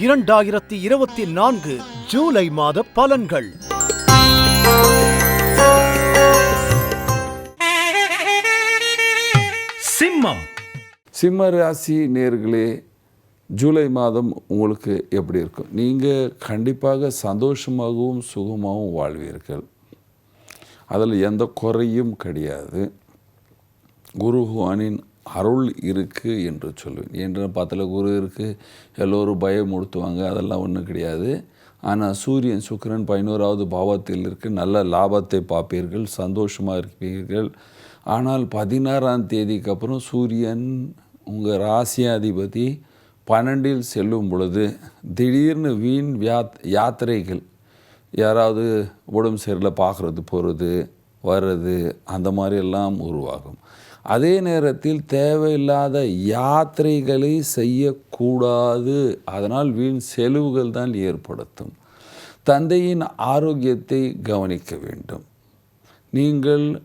இரண்டாயிரத்தி இருபத்தி நான்கு ஜூலை மாத பலன்கள். சிம்மம். சிம்ம ராசி நேர்களே ஜூலை மாதம் உங்களுக்கு எப்படி இருக்கும்? நீங்கள் கண்டிப்பாக சந்தோஷமாகவும் சுகமாகவும் வாழ்வீர்கள். அதில் எந்த குறையும் கிடையாது. குரு பகவானின் அருள் இருக்குது என்று சொல்லுவேன் என்று பத்தில் குரு இருக்குது எல்லோரும் பயமுடுத்துவாங்க அதெல்லாம் ஒன்றும் கிடையாது. ஆனால் சூரியன் சுக்கிரன் பதினோராவது பாவத்தில் இருக்கு நல்ல லாபத்தை பார்ப்பீர்கள் சந்தோஷமாக இருப்பீர்கள். ஆனால் பதினாறாம் தேதிக்கு அப்புறம் சூரியன் உங்கள் ராசியாதிபதி பன்னெண்டில் செல்லும் பொழுது திடீர்னு வீண் வியாத் யாத்திரைகள் யாராவது உடம்பு சரியில்லை பார்க்குறது போகிறது வர்றது அந்த மாதிரி எல்லாம் உருவாகும். அதே நேரத்தில் தேவையில்லாத யாத்திரைகளை செய்யக்கூடாது. அதனால் வீண் செலவுகள் தான் ஏற்படுத்தும். தந்தையின் ஆரோக்கியத்தை கவனிக்க வேண்டும். நீங்கள்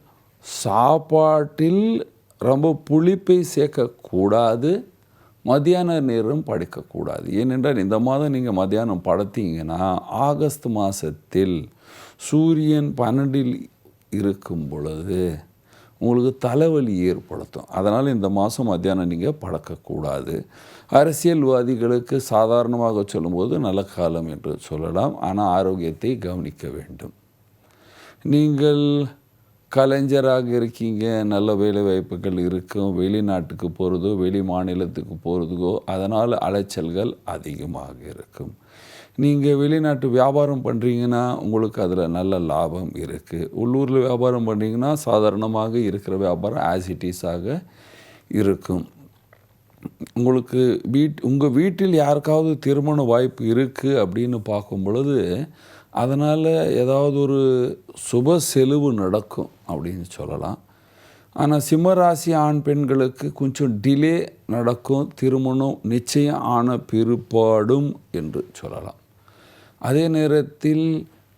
சாப்பாட்டில் ரொம்ப புளிப்பை சேர்க்கக்கூடாது. மத்தியான நேரம் படுக்கக்கூடாது. ஏனென்றால் இந்த மாதம் நீங்கள் மத்தியானம் படுத்தீங்கன்னா ஆகஸ்ட் மாதத்தில் சூரியன் பன்னெண்டில் இருக்கும் பொழுது உங்களுக்கு தலைவலி ஏற்படுத்தும். அதனால் இந்த மாதம் மத்தியானம் நீங்கள் பழக்கக்கூடாது அரசியல்வாதிகளுக்கு சாதாரணமாக சொல்லும்போது நல்ல காலம் என்று சொல்லலாம். ஆனால் ஆரோக்கியத்தை கவனிக்க வேண்டும். நீங்கள் கலைஞராக இருக்கீங்க. நல்ல வேலை வாய்ப்புகள் இருக்கும். வெளிநாட்டுக்கு போகிறதோ வெளி மாநிலத்துக்கு போகிறதுக்கோ அதனால் அலைச்சல்கள் அதிகமாக இருக்கும். நீங்கள் வெளிநாட்டு வியாபாரம் பண்ணுறீங்கன்னா உங்களுக்கு அதில் நல்ல லாபம் இருக்குது உள்ளூரில் வியாபாரம் பண்ணிங்கன்னா சாதாரணமாக இருக்கிற வியாபாரம் ஆசிட்டிஸாக இருக்கும். உங்களுக்கு வீட் உங்கள் வீட்டில் யாருக்காவது திருமண வாய்ப்பு இருக்குது அப்படின்னு பார்க்கும் பொழுது அதனால் ஏதாவது ஒரு சுப செலவு நடக்கும் அப்படின்னு சொல்லலாம். ஆனால் சிம்மராசி ஆண் பெண்களுக்கு கொஞ்சம் டிலே நடக்கும் திருமணம் நிச்சயம் ஆன பிற்பாடும் என்று சொல்லலாம். அதே நேரத்தில்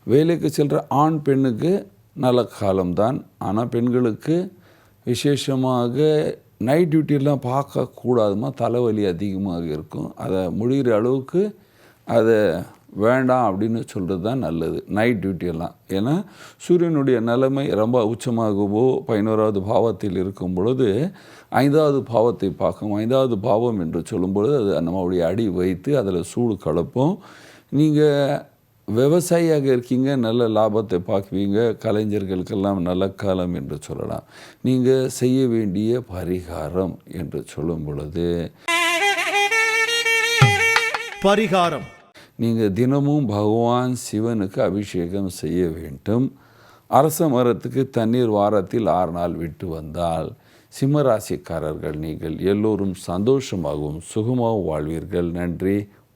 வேலைக்கு செல்கிற ஆண் பெண்ணுக்கு நல்ல காலம்தான். ஆனால் பெண்களுக்கு விசேஷமாக நைட் டியூட்டியெல்லாம் பார்க்கக்கூடாதுமா தலைவலி அதிகமாக இருக்கும். அதை முடிகிற அளவுக்கு அதை வேண்டாம் அப்படின்னு சொல்கிறது தான் நல்லது நைட் டியூட்டியெல்லாம் ஏன்னா சூரியனுடைய நிலைமை ரொம்ப உச்சமாகவோ பதினோராவது பாவத்தில் இருக்கும் பொழுது ஐந்தாவது பாவத்தை பார்க்கும். ஐந்தாவது பாவம் என்று சொல்லும் பொழுது அது நம்மளுடைய அடி வைத்து அதில் சூடு கலப்போம். நீங்கள் விவசாயியாக இருக்கீங்க நல்ல லாபத்தை பார்க்குவீங்க கலைஞர்களுக்கெல்லாம் நல்ல காலம் என்று சொல்லலாம். நீங்கள் செய்ய வேண்டிய பரிகாரம் என்று சொல்லும் பொழுது பரிகாரம். நீங்கள் தினமும் பகவான் சிவனுக்கு அபிஷேகம் செய்ய வேண்டும். அரச மரத்துக்கு தண்ணீர் வாரத்தில் ஆறு நாள் விட்டு வந்தால் சிம்மராசிக்காரர்கள் நீங்கள் எல்லோரும் சந்தோஷமாகவும் சுகமாகவும் வாழ்வீர்கள். நன்றி.